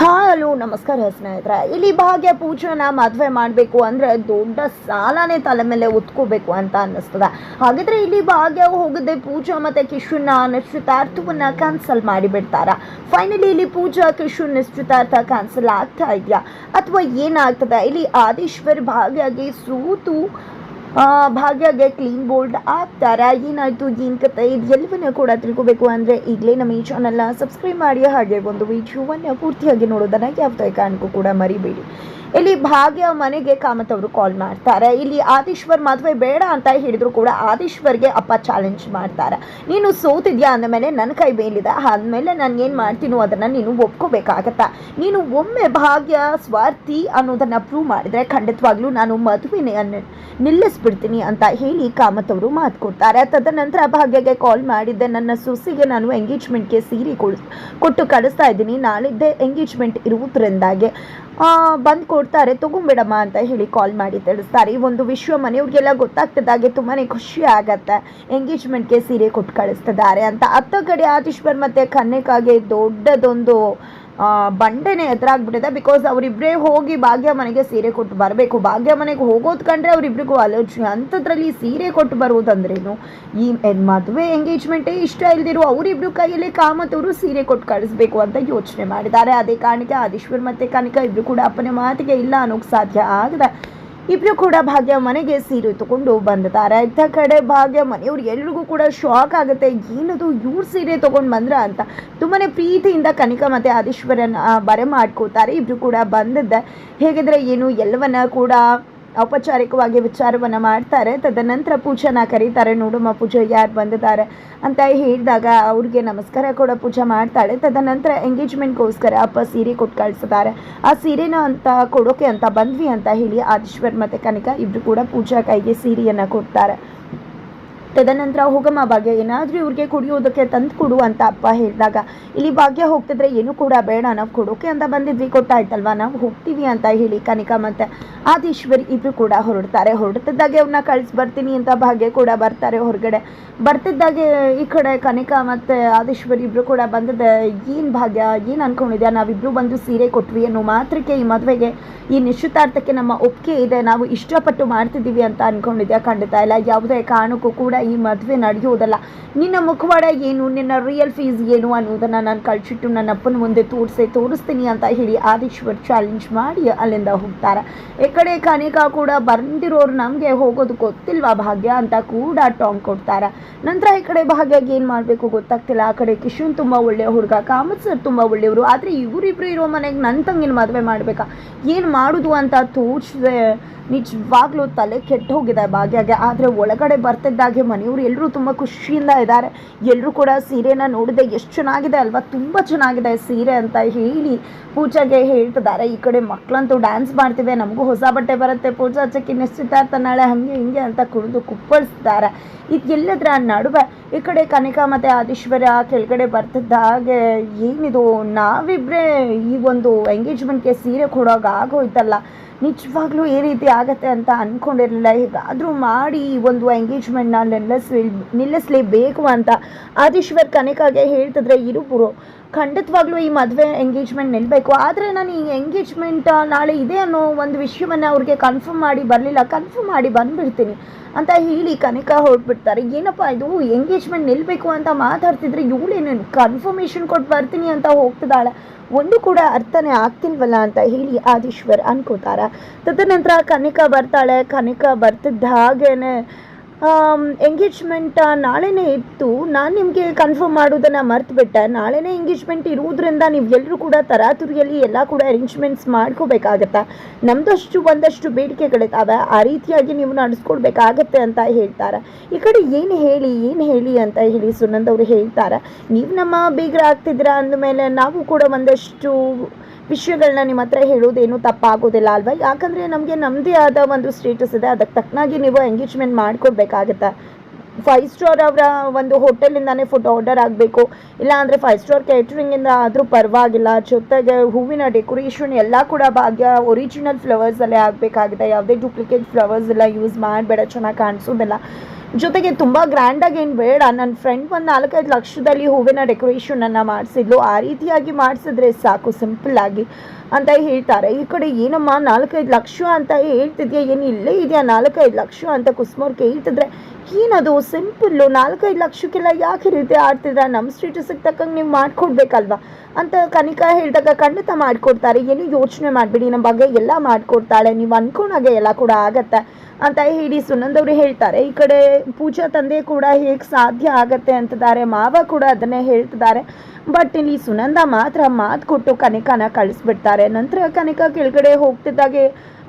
Hello, ನಮಸ್ಕಾರ ಸ್ನೇಹಿತರೆ. ಇಲ್ಲಿ ಭಾಗ್ಯ ಪೂಜನ ಮದುವೆ ಮಾಡಬೇಕು ಅಂದರೆ ದೊಡ್ಡ ಸಾಲನೇ ತಲೆ ಮೇಲೆ ಉತ್ಕೋಬೇಕು ಅಂತ ಅನ್ನಿಸ್ತದೆ. ಹಾಗಿದ್ರೆ ಇಲ್ಲಿ ಭಾಗ್ಯ ಹೋಗದೆ ಪೂಜಾ ಮತ್ತು ಕಿಶುನ ನಿಶ್ಚಿತಾರ್ಥವನ್ನು ಕ್ಯಾನ್ಸಲ್ ಮಾಡಿಬಿಡ್ತಾರ. ಫೈನಲಿ ಇಲ್ಲಿ ಪೂಜಾ ಕಿಶುನ್ ನಿಶ್ಚಿತಾರ್ಥ ಕ್ಯಾನ್ಸಲ್ ಆಗ್ತಾ ಇದೆಯಾ? ಅಥವಾ ಏನಾಗ್ತದೆ? ಇಲ್ಲಿ ಆದೀಶ್ವರ್ ಭಾಗ್ಯಗೆ ಸೂತು ಭಾಗ್ಯಗೆ ಕ್ಲೀನ್ ಬೋಲ್ಡ್ ಆಗ್ತಾರ ಏನಾಯ್ತು, ಏನ್ ಕತೆ ಇದು ಎಲ್ಲವನ್ನ ಕೂಡ ತಿಳ್ಕೊಬೇಕು ಅಂದ್ರೆ ಈಗಲೇ ನಮ್ಮ ಈ ಚಾನಲ್ನ ಸಬ್ಸ್ಕ್ರೈಬ್ ಮಾಡಿ, ಹಾಗೆ ಒಂದು ವಿಡಿಯೋವನ್ನು ಪೂರ್ತಿಯಾಗಿ ನೋಡೋದನ್ನ ಯಾವುದೇ ಕಾರಣಕ್ಕೂ ಕೂಡ ಮರಿಬೇಡಿ. ಇಲ್ಲಿ ಭಾಗ್ಯ ಮನೆಗೆ ಕಾಮತ್ ಅವರು ಕಾಲ್ ಮಾಡ್ತಾರೆ. ಇಲ್ಲಿ ಆದೀಶ್ವರ್ ಮದುವೆ ಬೇಡ ಅಂತ ಹೇಳಿದ್ರು ಕೂಡ ಆದೀಶ್ವರ್ಗೆ ಅಪ್ಪ ಚಾಲೆಂಜ್ ಮಾಡ್ತಾರೆ. ನೀನು ಸೋತಿದ್ಯಾ ಅಂದಮೇಲೆ ನನ್ನ ಕೈ ಬೇಲಿದೆ ಆದ್ಮೇಲೆ ನಾನು ಏನು ಮಾಡ್ತೀನೋ ಅದನ್ನು ನೀನು ಒಪ್ಕೋಬೇಕಾಗತ್ತಾ? ನೀನು ಒಮ್ಮೆ ಭಾಗ್ಯ, ಸ್ವಾರ್ಥಿ ಅನ್ನೋದನ್ನು ಪ್ರೂವ್ ಮಾಡಿದರೆ ಖಂಡಿತವಾಗ್ಲೂ ನಾನು ಮದುವೆಯನ್ನು ನಿಲ್ಲಿಸ್ಬಿಡ್ತೀನಿ ಅಂತ ಹೇಳಿ ಕಾಮತ್ ಅವರು ಮಾತು ಕೊಡ್ತಾರೆ. ತದನಂತರ ಭಾಗ್ಯಗೆ ಕಾಲ್ ಮಾಡಿದ್ದೆ. ನನ್ನ ಸೊಸಿಗೆ ನಾನು ಎಂಗೇಜ್ಮೆಂಟ್ಗೆ ಸೀರೆ ಕೊಡ್, ಕೊಟ್ಟು ಕಳಿಸ್ತಾ ಇದ್ದೀನಿ. ನಾಳಿದ್ದೆ ಎಂಗೇಜ್ಮೆಂಟ್ ಇರುವುದರಿಂದಾಗೆ. ಬಂದು ಕೊಡ್ತಾರೆ, ತಗೊಂಬೇಡಮ್ಮ ಅಂತ ಹೇಳಿ ಕಾಲ್ ಮಾಡಿ ತಿಳಿಸ್ತಾರೆ. ಈ ಒಂದು ವಿಶ್ವ ಮನೆಯವ್ರಿಗೆಲ್ಲ ಗೊತ್ತಾಗ್ತದಾಗೆ ತುಂಬಾ ಖುಷಿ ಆಗತ್ತೆ. ಎಂಗೇಜ್ಮೆಂಟ್ಗೆ ಸೀರೆ ಕೊಟ್ಟು ಕಳಿಸ್ತಿದ್ದಾರೆ ಅಂತ. ಅತ್ತ ಕಡೆ ಆತೀಶ್ವರ್ ಮತ್ತು ಕನ್ನಿಕಾಗೆ ದೊಡ್ಡದೊಂದು ಬಂಡೆನೇ ಎದುರಾಗ್ಬಿಟ್ಟಿದೆ ಬಿಕಾಸ್ ಅವರಿಬ್ಬರೇ ಹೋಗಿ ಭಾಗ್ಯ ಮನೆಗೆ ಸೀರೆ ಕೊಟ್ಟು ಬರಬೇಕು. ಭಾಗ್ಯ ಮನೆಗೆ ಹೋಗೋದು ಕಂಡ್ರೆ ಅವರಿಬ್ರಿಗೂ ಆಲೋಚನೆ. ಅಂಥದ್ರಲ್ಲಿ ಸೀರೆ ಕೊಟ್ಟು ಬರುವುದಂದ್ರೇನು? ಈ ಮದುವೆ ಎಂಗೇಜ್ಮೆಂಟೇ ಇಷ್ಟ ಇಲ್ದಿರೋ ಅವರಿಬ್ರು ಕೈಯಲ್ಲಿ ಕಾಮತವರು ಸೀರೆ ಕೊಟ್ಟು ಕಳಿಸ್ಬೇಕು ಅಂತ ಯೋಚನೆ ಮಾಡಿದ್ದಾರೆ. ಅದೇ ಕಾರಣಕ್ಕೆ ಆದೀಶ್ವರ್ ಮತ್ತು ಕನಿಕಾ, ಇಬ್ರು ಕೂಡ ಅಪ್ಪನ ಮಾತಿಗೆ ಇಲ್ಲ ಅನ್ನೋಕ್ಕೆ ಸಾಧ್ಯ ಆಗದೆ. ಇಬ್ರು ಕೂಡ ಭಾಗ್ಯ ಮನೆಗೆ ಸೀರೆ ತಗೊಂಡು ಬಂದಿದ್ದಾರೆ. ಇತ್ತ ಕಡೆ ಭಾಗ್ಯ ಮನೆಯವ್ರು ಎಲ್ರಿಗೂ ಕೂಡ ಶಾಕ್ ಆಗುತ್ತೆ. ಏನದು ಇವ್ರು ಸೀರೆ ತಗೊಂಡು ಬಂದ್ರ ಅಂತ ತುಂಬಾ ಪ್ರೀತಿಯಿಂದ ಕನಿಕಾ ಮತ್ತೆ ಆದೀಶ್ವರನ ಬರೆ ಮಾಡ್ಕೋತಾರೆ. ಇಬ್ರು ಕೂಡ ಬಂದಿದ್ದೆ. ಹೇಗಿದ್ರೆ ಏನು, ಎಲ್ಲವನ್ನ ಕೂಡ ಔಪಚಾರಿಕವಾಗಿ ವಿಚಾರವನ್ನ ಮಾಡ್ತಾರೆ. ತದನಂತರ ಪೂಜೆನ ಕರೀತಾರೆ. ನೋಡಮ್ಮ ಪೂಜೆ ಯಾರು ಬಂದಿದ್ದಾರೆ ಅಂತ ಹೇಳಿದಾಗ ಅವ್ರಿಗೆ ನಮಸ್ಕಾರ ಕೂಡ ಪೂಜೆ ಮಾಡ್ತಾಳೆ. ತದನಂತರ ಎಂಗೇಜ್ಮೆಂಟ್ಗೋಸ್ಕರ ಅಪ್ಪ ಸೀರೆ ಕೊಟ್ಟು ಕಳಿಸಿದ್ದಾರೆ. ಆ ಸೀರೆನ ಅಂತ ಕೊಡೋಕೆ ಅಂತ ಬಂದ್ವಿ ಅಂತ ಹೇಳಿ ಆದೀಶ್ವರ್ ಮತ್ತು ಕನಿಕ ಇಬ್ಬರು ಕೂಡ ಪೂಜಾ ಕೈಗೆ ಸೀರೆಯನ್ನು ಕೊಡ್ತಾರೆ. ತದನಂತರ ಹೋಗಮ್ಮ ಭಾಗ್ಯ, ಏನಾದರೂ ಇವ್ರಿಗೆ ಕುಡಿಯೋದಕ್ಕೆ ತಂದು ಕೊಡು ಅಂತ ಅಪ್ಪ ಹೇಳಿದಾಗ, ಇಲ್ಲಿ ಭಾಗ್ಯ ಹೋಗ್ತಿದ್ರೆ ಏನು ಕೂಡ ಬೇಡ, ನಾವು ಕೊಡೋಕೆ ಅಂತ ಬಂದಿದ್ವಿ, ಕೊಟ್ಟಾಯ್ತಲ್ವಾ, ನಾವು ಹೋಗ್ತೀವಿ ಅಂತ ಹೇಳಿ ಕನಿಕ ಮತ್ತು ಆದೀಶ್ವರಿ ಇಬ್ರು ಕೂಡ ಹೊರಡ್ತಾರೆ. ಹೊರಡ್ತಿದ್ದಾಗೆ ಅವ್ರನ್ನ ಕಳ್ಸಿ ಬರ್ತೀನಿ ಅಂತ ಭಾಗ್ಯ ಕೂಡ ಬರ್ತಾರೆ ಹೊರಗಡೆ. ಬರ್ತಿದ್ದಾಗೆ ಈ ಕಡೆ ಕನಿಕಾ ಮತ್ತು ಆದೀಶ್ವರಿ ಇಬ್ರು ಕೂಡ ಬಂದಿದ್ದೆ ಏನು ಭಾಗ್ಯ, ಏನು ಅನ್ಕೊಂಡಿದ್ಯಾ? ನಾವಿಬ್ರು ಬಂದು ಸೀರೆ ಕೊಟ್ವಿ ಅನ್ನೋ ಮಾತ್ರಕ್ಕೆ ಈ ಮದುವೆಗೆ ಈ ನಿಶ್ಚಿತಾರ್ಥಕ್ಕೆ ನಮ್ಮ ಒಪ್ಪಿಗೆ ಇದೆ. ನಾವು ಇಷ್ಟಪಟ್ಟು ಮಾಡ್ತಿದ್ದೀವಿ ಅಂತ ಅನ್ಕೊಂಡಿದ್ಯಾ ಖಂಡಿತ? ಇಲ್ಲ, ಯಾವುದೇ ಕಾರಣಕ್ಕೂ ಕೂಡ ಈ ಮದುವೆ ನಡೆಯೋದಲ್ಲ ನಿನ್ನ ಮುಖವಾಡ ಏನು? ನಿನ್ನ ರಿಯಲ್ ಫೀಸ್ ಏನು ಅನ್ನೋದನ್ನು ನಾನು ಕಳ್ಸಿಟ್ಟು ನನ್ನ ಅಪ್ಪನ ಮುಂದೆ ತೋರಿಸಿ, ತೋರಿಸ್ತೀನಿ ಅಂತ ಹೇಳಿ ಆದೀಶ್ವರ್ ಚಾಲೆಂಜ್ ಮಾಡಿ ಅಲ್ಲಿಂದ ಹೋಗ್ತಾರೆ. ಈ ಕಡೆ ಕನಿಕಾ ಕೂಡ ಬಂದಿರೋರು ನಮಗೆ ಹೋಗೋದು ಗೊತ್ತಿಲ್ವಾ ಭಾಗ್ಯ ಅಂತ ಕೂಡ ಟಾಂಗ್ ಕೊಡ್ತಾರೆ. ನಂತರ ಈ ಕಡೆ ಭಾಗ್ಯಗೆ ಏನು ಮಾಡಬೇಕು ಗೊತ್ತಾಗ್ತಿಲ್ಲ. ಆ ಕಡೆ ಕಿಶನ್ ತುಂಬ ಒಳ್ಳೆಯ ಹುಡುಗ, ಕಾಮತ್ ಸರ್ ತುಂಬ ಒಳ್ಳೆಯವರು. ಆದರೆ ಇವರಿಬ್ರು ಇರೋ ಮನೆಗೆ ನನ್ನ ತಂಗಿನ ಮದುವೆ ಮಾಡಬೇಕಾ? ಏನು ಮಾಡೋದು ಅಂತ ತೋರಿಸಿದೆ ನಿಜವಾಗ್ಲೂ ತಲೆ ಕೆಟ್ಟು ಹೋಗಿದೆ ಭಾಗ್ಯಾಗೆ. ಆದರೆ ಒಳಗಡೆ ಬರ್ತಿದ್ದಾಗೆ ಮನೆಯವರು ಎಲ್ಲರೂ ತುಂಬ ಖುಷಿಯಿಂದ ಇದ್ದಾರೆ. ಎಲ್ಲರೂ ಕೂಡ ಸೀರೆನ ನೋಡಿದೆ. ಎಷ್ಟು ಚೆನ್ನಾಗಿದೆ ಅಲ್ವಾ? ತುಂಬ ಚೆನ್ನಾಗಿದೆ ಸೀರೆ ಅಂತ ಹೇಳಿ ಪೂಜಾಗೆ ಹೇಳ್ತಿದ್ದಾರೆ. ಈ ಕಡೆ ಮಕ್ಕಳಂತೂ ಡ್ಯಾನ್ಸ್ ಮಾಡ್ತಿವೆ. ನಮಗೂ ಹೊಸ ಬಟ್ಟೆ ಬರುತ್ತೆ. ಪೂಜಾ ಹಚ್ಚಕ್ಕೆ ನಿಶ್ಚಿತಾರ್ಥ ನಾಳೆ ಹಂಗೆ ಹಿಂಗೆ ಅಂತ ಕುಡಿದು ಕುಪ್ಪಳಿಸ್ತಾರೆ ಇದೆಲ್ಲದರ ನಡುವೆ ಈ ಕಡೆ ಕನಿಕಾ ಮತ್ತು ಆದೀಶ್ವರ ಕೆಳಗಡೆ ಬರ್ತಿದ್ದ ಹಾಗೆ ಏನಿದು ನಾವಿಬ್ಬರೇ ಈ ಒಂದು ಎಂಗೇಜ್ಮೆಂಟ್ಗೆ ಸೀರೆ ಕೊಡೋಕೆ ಆಗೋಯ್ತಲ್ಲ. ನಿಜವಾಗ್ಲೂ ಈ ರೀತಿ ಆಗತ್ತೆ ಅಂತ ಅಂದ್ಕೊಂಡಿರಲಿಲ್ಲ ಹೇಗಾದರೂ ಮಾಡಿ ಈ ಒಂದು ಎಂಗೇಜ್ಮೆಂಟ್ನ ನಿಲ್ಲಿಸ್ಲಿ ನಿಲ್ಲಿಸ್ಲೇಬೇಕು ಅಂತ ಆದೀಶ್ವರ್ ಕನಿಕಾಗೆ ಹೇಳ್ತಿದ್ರೆ ಇರುಬರು ಖಂಡಿತವಾಗ್ಲೂ ಈ ಮದುವೆ ಎಂಗೇಜ್ಮೆಂಟ್ ನಿಲ್ಲಬೇಕು ಆದರೆ ನಾನು ಈ ಎಂಗೇಜ್ಮೆಂಟ್ ನಾಳೆ ಇದೆ ಅನ್ನೋ ಒಂದು ವಿಷಯವನ್ನು ಅವ್ರಿಗೆ ಕನ್ಫರ್ಮ್ ಮಾಡಿ ಬರಲಿಲ್ಲ ಕನ್ಫರ್ಮ್ ಮಾಡಿ ಬಂದುಬಿಡ್ತೀನಿ ಅಂತ ಹೇಳಿ ಕನಿಕಾ ಹೊರಟ್ಬಿಡ್ತಾರೆ. ಏನಪ್ಪ ಇದು? ಎಂಗೇಜ್ಮೆಂಟ್ ನಿಲ್ಲಬೇಕು ಅಂತ ಮಾತಾಡ್ತಿದ್ರೆ ಇವಳೇನು ಕನ್ಫರ್ಮೇಷನ್ ಕೊಟ್ಟು ಬರ್ತೀನಿ ಅಂತ ಹೋಗ್ತಿದ್ದಾಳೆ? ಒಂದು ಕೂಡ ಅರ್ಥನೇ ಆಗ್ತಿಲ್ವಲ್ಲ ಅಂತ ಹೇಳಿ ಆದೀಶ್ವರ್ ಅನ್ಕೋತಾರ. ತದನಂತರ ಕನಿಕಾ ಬರ್ತಾಳೆ. ಕನಿಕಾ ಬರ್ತಿದ್ದ ಹಾಗೇನೆ ಎಂಗೇಜ್ಮೆಂಟ್ ನಾಳೆನೇ ಇತ್ತು. ನಾನು ನಿಮಗೆ ಕನ್ಫರ್ಮ್ ಮಾಡೋದನ್ನು ಮರೆತುಬಿಟ್ಟೆ. ನಾಳೆನೇ ಎಂಗೇಜ್ಮೆಂಟ್ ಇರುವುದರಿಂದ ನೀವು ಎಲ್ಲರೂ ಕೂಡ ತರಾತುರಿಯಲ್ಲಿ ಎಲ್ಲ ಕೂಡ ಅರೇಂಜ್ಮೆಂಟ್ಸ್ ಮಾಡ್ಕೋಬೇಕಾಗತ್ತೆ? ನಮ್ಮದಷ್ಟು ಒಂದಷ್ಟು ಬೇಡಿಕೆಗಳಿದ್ದಾವೆ. ಆ ರೀತಿಯಾಗಿ ನೀವು ನಡೆಸ್ಕೊಡ್ಬೇಕಾಗತ್ತೆ ಅಂತ ಹೇಳ್ತಾರೆ. ಈ ಕಡೆ ಏನು ಹೇಳಿ ಏನು ಹೇಳಿ ಅಂತ ಹೇಳಿ ಸುನಂದ್ ಅವರು ಹೇಳ್ತಾರೆ. ನೀವು ನಮ್ಮ ಬೀಗರ ಆಗ್ತಿದ್ದೀರಾ ಅಂದಮೇಲೆ ನಾವು ಕೂಡ ಒಂದಷ್ಟು ವಿಷಯಗಳನ್ನ ನಿಮ್ಮ ಹತ್ರ ಹೇಳೋದೇನು ತಪ್ಪಾಗೋದಿಲ್ಲ ಅಲ್ವಾ? ಯಾಕಂದರೆ ನಮಗೆ ನಮ್ಮದೇ ಆದ ಒಂದು ಸ್ಟೇಟಸ್ ಇದೆ. ಅದಕ್ಕೆ ತಕ್ಕನಾಗಿ ನೀವು ಎಂಗೇಜ್ಮೆಂಟ್ ಮಾಡಿಕೊಡ್ಬೇಕಾಗತ್ತೆ. ಫೈವ್ ಸ್ಟಾರ್ ಅವರ ಒಂದು ಹೋಟೆಲಿಂದಾನೇ ಫುಡ್ ಆರ್ಡರ್ ಆಗಬೇಕು. ಇಲ್ಲ ಅಂದರೆ ಫೈವ್ ಸ್ಟಾರ್ ಕ್ಯಾಟ್ರಿಂಗಿಂದ ಆದರೂ ಪರವಾಗಿಲ್ಲ. ಜೊತೆಗೆ ಹೂವಿನ ಡೆಕೋರೇಷನ್ ಎಲ್ಲ ಕೂಡ ಭಾಗ್ಯ ಒರಿಜಿನಲ್ ಫ್ಲವರ್ಸಲ್ಲೇ ಆಗಬೇಕಾಗಿದೆ ಯಾವುದೇ ಡೂಪ್ಲಿಕೇಟ್ ಫ್ಲವರ್ಸ್ ಎಲ್ಲ ಯೂಸ್ ಮಾಡಬೇಡ. ಚೆನ್ನಾಗಿ ಕಾಣಿಸೋದಿಲ್ಲ. ಜೊತೆಗೆ ತುಂಬ ಗ್ರ್ಯಾಂಡಾಗಿ ಏನು ಬೇಡ. ನನ್ನ ಫ್ರೆಂಡ್ ಒಂದು ನಾಲ್ಕೈದು ಲಕ್ಷದಲ್ಲಿ ಹೂವಿನ ಡೆಕೋರೇಷನನ್ನು ಮಾಡಿಸಿದ್ಲು. ಆ ರೀತಿಯಾಗಿ ಮಾಡಿಸಿದ್ರೆ ಸಾಕು ಸಿಂಪಲ್ ಆಗಿ ಅಂತ ಹೇಳ್ತಾರೆ. ಈ ಕಡೆ ಏನಮ್ಮ ನಾಲ್ಕೈದು ಲಕ್ಷ ಅಂತ ಹೇಳ್ತಿದ್ಯಾ? ಏನು ಇಲ್ಲೇ ಇದೆಯಾ? ನಾಲ್ಕೈದು ಲಕ್ಷ ಅಂತ ಕುಸ್ಮೋರ್ ಕೇಳ್ತಿದ್ರೆ, ಏನದು ಸಿಂಪಲ್ಲು ನಾಲ್ಕೈದು ಲಕ್ಷಕ್ಕೆಲ್ಲ ಯಾಕೆ ರೀತಿ ಆಡ್ತಿದ್ರ? ನಮ್ಮ ಸ್ಟೇಟಸ್ಗೆ ತಕ್ಕಂಗೆ ನೀವು ಮಾಡ್ಕೊಡ್ಬೇಕಲ್ವಾ? ಅಂತ ಕನಿಕಾ ಹೇಳಿದಾಗ, ಖಂಡಿತ ಮಾಡಿಕೊಡ್ತಾರೆ. ಏನು ಯೋಚನೆ ಮಾಡಿಬಿಡಿ. ನಮ್ಮ ಬಗ್ಗೆ ಎಲ್ಲ ಮಾಡಿಕೊಡ್ತಾಳೆ. ನೀವು ಅನ್ಕೊಂಡಾಗೆ ಎಲ್ಲ ಕೂಡ ಆಗತ್ತೆ. ಅಂತ ಹೇಳಿ ಸುನಂದ್ ಅವರು ಹೇಳ್ತಾರೆ. ಈ ಕಡೆ ಪೂಜಾ ತಂದೆ ಕೂಡ ಹೇಗೆ ಸಾಧ್ಯ ಆಗತ್ತೆ ಅಂತಿದ್ದಾರೆ, ಮಾವ ಕೂಡ ಅದನ್ನೇ ಹೇಳ್ತಿದ್ದಾರೆ. ಬಟ್ ಇಲ್ಲಿ ಸುನಂದ ಮಾತ್ರ ಮಾತು ಕೊಟ್ಟು ಕನಿಕಾನ ಕಳಿಸ್ಬಿಡ್ತಾರೆ. ನಂತರ ಕನಿಕಾ ಕೆಳಗಡೆ ಹೋಗ್ತಿದ್ದಾಗೆ,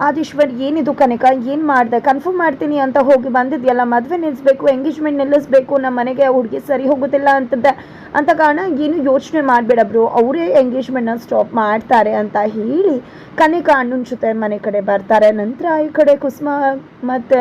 ಆದೀಶ್ವರ್, ಏನಿದು ಕನಿಕಾ? ಏನು ಮಾಡಿದೆ? ಕನ್ಫರ್ಮ್ ಮಾಡ್ತೀನಿ ಅಂತ ಹೋಗಿ ಬಂದಿದ್ಯಲ್ಲ, ಮದುವೆ ನಿಲ್ಲಿಸ್ಬೇಕು ಎಂಗೇಜ್ಮೆಂಟ್ ನಿಲ್ಲಿಸ್ಬೇಕು ನಮ್ಮ ಮನೆಗೆ ಹುಡುಗಿ ಸರಿ ಹೋಗೋದಿಲ್ಲ ಅಂತದ್ದೆ ಅಂತ ಕಾರಣ ಏನು ಯೋಚನೆ ಮಾಡಬೇಡ ಬ್ರೋ, ಅವರೇ ಎಂಗೇಜ್ಮೆಂಟ್ನ ಸ್ಟಾಪ್ ಮಾಡ್ತಾರೆ ಅಂತ ಹೇಳಿ ಕನಿಕಾ ಅಣ್ಣನ ಜೊತೆ ಮನೆ ಕಡೆ ಬರ್ತಾರೆ. ನಂತರ ಈ ಕಡೆ ಕುಸುಮ ಮತ್ತು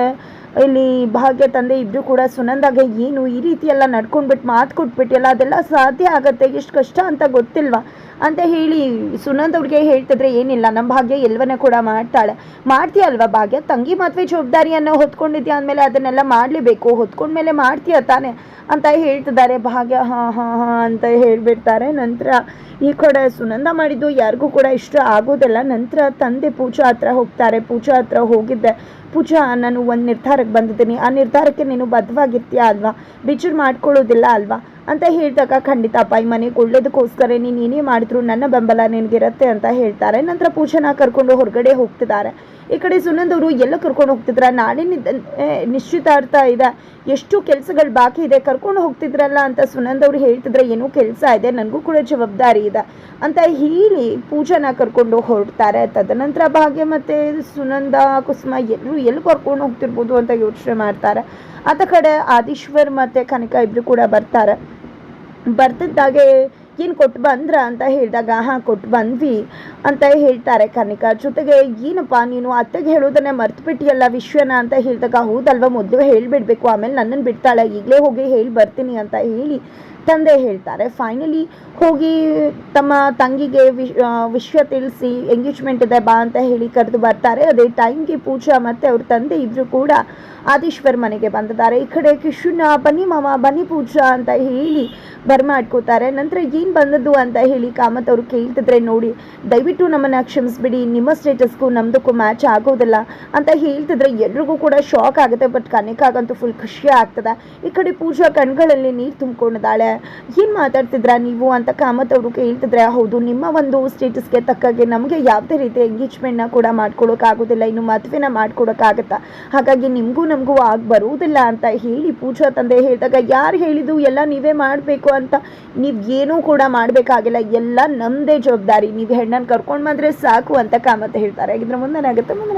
ಇಲ್ಲಿ ಭಾಗ್ಯ ತಂದೆ ಇಬ್ಬರು ಕೂಡ ಸುನಂದಾಗೆ, ಏನು ಈ ರೀತಿ ಎಲ್ಲ ನಡ್ಕೊಂಡ್ಬಿಟ್ಟು ಮಾತು ಕೊಟ್ಬಿಟ್ಟಿಲ್ಲ ಅದೆಲ್ಲ ಸಾಧ್ಯ ಆಗತ್ತೆ, ಎಷ್ಟು ಕಷ್ಟ ಅಂತ ಗೊತ್ತಿಲ್ವಾ? ಅಂತ ಹೇಳಿ ಸುನಂದ್ ಅವ್ರಿಗೆ ಹೇಳ್ತಿದ್ರೆ ಏನಿಲ್ಲ. ನಮ್ಮ ಭಾಗ್ಯ ಎಲ್ವನ್ನ ಕೂಡ ಮಾಡ್ತಾಳೆ. ಮಾಡ್ತೀಯ ಅಲ್ವಾ ಭಾಗ್ಯ? ತಂಗಿ ಮದುವೆ ಜವಾಬ್ದಾರಿಯನ್ನು ಹೊತ್ಕೊಂಡಿದ್ಯಾ ಅಂದಮೇಲೆ ಅದನ್ನೆಲ್ಲ ಮಾಡಲೇಬೇಕು. ಹೊತ್ಕೊಂಡ್ಮೇಲೆ ಮಾಡ್ತೀಯ ತಾನೆ ಅಂತ ಹೇಳ್ತಿದ್ದಾರೆ. ಭಾಗ್ಯ, ಹಾಂ ಹಾಂ ಹಾಂ ಅಂತ ಹೇಳಿಬಿಡ್ತಾರೆ. ನಂತರ ಈ ಕಡೆ ಸುನಂದ ಮಾಡಿದ್ದು ಯಾರಿಗೂ ಕೂಡ ಇಷ್ಟ ಆಗೋದಿಲ್ಲ. ನಂತರ ತಂದೆ ಪೂಜಾ ಹತ್ರ ಹೋಗ್ತಾರೆ. ಪೂಜಾ ಹತ್ರ ಹೋಗಿದ್ದೆ. ಪೂಜಾ, ನಾನು ಒಂದು ನಿರ್ಧಾರಕ್ಕೆ ಬಂದಿದ್ದೀನಿ. ಆ ನಿರ್ಧಾರಕ್ಕೆ ನೀನು ಬದ್ಧವಾಗಿರ್ತೀಯ ಅಲ್ವಾ? ಬಿಚ್ಚರು ಮಾಡ್ಕೊಳ್ಳೋದಿಲ್ಲ ಅಲ್ವಾ? ಅಂತ ಹೇಳಿದಾಗ ಖಂಡಿತ ಅಪ್ಪ ಈ ಮನೆಗೆ ಒಳ್ಳೇದಕ್ಕೋಸ್ಕರ ನೀನು ಮಾಡಿದ್ರು ನನ್ನ ಬೆಂಬಲ ನಿನಗಿರುತ್ತೆ ಅಂತ ಹೇಳ್ತಾರೆ. ನಂತರ ಪೂಜಾನ ಕರ್ಕೊಂಡು ಹೊರಗಡೆ ಹೋಗ್ತಿದ್ದಾರೆ. ಈ ಕಡೆ ಸುನಂದ್ ಅವರು ಎಲ್ಲ ಕರ್ಕೊಂಡು ಹೋಗ್ತಿದ್ರ? ನಾಳೆ ನಿಶ್ಚಿತಾರ್ಥ ಇದೆ. ಎಷ್ಟು ಕೆಲಸಗಳು ಬಾಕಿ ಇದೆ, ಕರ್ಕೊಂಡು ಹೋಗ್ತಿದ್ರಲ್ಲ ಅಂತ ಸುನಂದ್ ಅವರು ಹೇಳ್ತಿದ್ರೆ ಏನೂ ಕೆಲಸ ಇದೆ, ನನಗೂ ಕೂಡ ಜವಾಬ್ದಾರಿ ಇದೆ ಅಂತ ಹೇಳಿ ಪೂಜಾನ ಕರ್ಕೊಂಡು ಹೊರಡ್ತಾರೆ. ತದನಂತರ ಭಾಗ್ಯ ಮತ್ತೆ ಸುನಂದ, ಕುಸುಮ ಎಲ್ಲರೂ ಎಲ್ಲಿ ಕರ್ಕೊಂಡು ಹೋಗ್ತಿರ್ಬೋದು ಅಂತ ಯೋಚನೆ ಮಾಡ್ತಾರೆ. ಆತ ಕಡೆ ಆದೀಶ್ವರ್ ಮತ್ತು ಕನಕ ಇಬ್ಬರು ಕೂಡ ಬರ್ತಾರೆ. ಬರ್ತಿದ್ದಾಗೆ ಏನು ಕೊಟ್ಟು ಬಂದ್ರ ಅಂತ ಹೇಳಿದಾಗ, ಹಾಂ ಕೊಟ್ಟು ಬಂದ್ವಿ ಅಂತ ಹೇಳ್ತಾರೆ ಕನಿಕ ಜೊತೆಗೆ, ಏನಪ್ಪ, ನೀನು ಅತ್ತೆಗೆ ಹೇಳೋದನ್ನೇ ಮರ್ತ್ಬಿಟ್ಟಿಯಲ್ಲ ವಿಶ್ವನ ಅಂತ ಹೇಳಿದಾಗ, ಹೌದಲ್ವ, ಮೊದಲು ಹೇಳಿಬಿಡ್ಬೇಕು. ಆಮೇಲೆ ನನ್ನನ್ನು ಬಿಡ್ತಾಳೆ. ಈಗಲೇ ಹೋಗಿ ಹೇಳಿ ಬರ್ತೀನಿ ಅಂತ ಹೇಳಿ ತಂದೆ ಹೇಳ್ತಾರೆ. ಫೈನಲಿ ಹೋಗಿ ತಮ್ಮ ತಂಗಿಗೆ ವಿಶ್ ವಿಷಯ ತಿಳಿಸಿ ಎಂಗೇಜ್ಮೆಂಟ್ ಇದೆ ಬಾ ಅಂತ ಹೇಳಿ ಕರೆದು ಬರ್ತಾರೆ. ಅದೇ ಟೈಮ್ಗೆ ಪೂಜಾ ಮತ್ತು ಅವ್ರ ತಂದೆ ಇಬ್ಬರು ಕೂಡ ಆದೀಶ್ವರ್ ಮನೆಗೆ ಬಂದಿದ್ದಾರೆ. ಈ ಕಡೆ ಕಿಶುನ ಬನ್ನಿ ಮಾಮ, ಬನ್ನಿ ಪೂಜಾ ಅಂತ ಹೇಳಿ ಬರ್ಮಾಡ್ಕೋತಾರೆ. ನಂತರ ಏನು ಬಂದದ್ದು ಅಂತ ಹೇಳಿ ಕಾಮತ್ ಅವರು ಕೇಳ್ತಿದ್ರೆ ನೋಡಿ, ದಯವಿಟ್ಟು ನಮ್ಮನ್ನು ಕ್ಷಮಿಸ್ಬಿಡಿ, ನಿಮ್ಮ ಸ್ಟೇಟಸ್ಗೂ ನಮ್ಮದಕ್ಕೂ ಮ್ಯಾಚ್ ಆಗೋದಿಲ್ಲ ಅಂತ ಹೇಳ್ತಿದ್ರೆ ಎಲ್ರಿಗೂ ಕೂಡ ಶಾಕ್ ಆಗುತ್ತೆ. ಬಟ್ ಕನಕಾಗಂತೂ ಫುಲ್ ಖುಷಿ ಆಗ್ತದೆ. ಈ ಕಡೆ ಪೂಜಾ ಕಣ್ಗಳಲ್ಲಿ ನೀರು ತುಂಬಿಕೊಂಡಿದ್ದಾಳೆ. ಏನು ಮಾತಾಡ್ತಿದ್ರಾ ನೀವು ಅಂತ ಕಾಮತ್ ಅವರು ಕೇಳ್ತಿದ್ರೆ, ಹೌದು, ನಿಮ್ಮ ಒಂದು ಸ್ಟೇಟಸ್ಗೆ ತಕ್ಕಾಗೆ ನಮಗೆ ಯಾವುದೇ ರೀತಿ ಎಂಗೇಜ್ಮೆಂಟ್ನ ಕೂಡ ಮಾಡ್ಕೊಡೋಕ್ಕಾಗೋದಿಲ್ಲ ಇನ್ನು ಮದುವೆನ ಮಾಡ್ಕೊಡೋಕ್ಕಾಗತ್ತಾ ಹಾಗಾಗಿ ನಿಮಗೂ ನಮಗೂ ಆಗಿ ಬರುವುದಿಲ್ಲ ಅಂತ ಹೇಳಿ ಪೂಜಾ ತಂದೆ ಹೇಳಿದಾಗ, ಯಾರು ಹೇಳಿದ್ದು ಎಲ್ಲ ನೀವೇ ಮಾಡಬೇಕು ಅಂತ ನೀವು ಏನೂ ಕೂಡ ಮಾಡಬೇಕಾಗಿಲ್ಲ, ಎಲ್ಲ ನಮ್ಮದೇ ಜವಾಬ್ದಾರಿ, ನೀವು ಹೆಣ್ಣನ್ನು ಕರ್ಕೊಂಡು ಬಂದರೆ ಸಾಕು ಅಂತ ಕಾಮತ್ ಹೇಳ್ತಾರೆ. ಹಾಗಿದ್ರೆ ಮುಂದೆ ಆಗುತ್ತೆ ಮುಂದೆ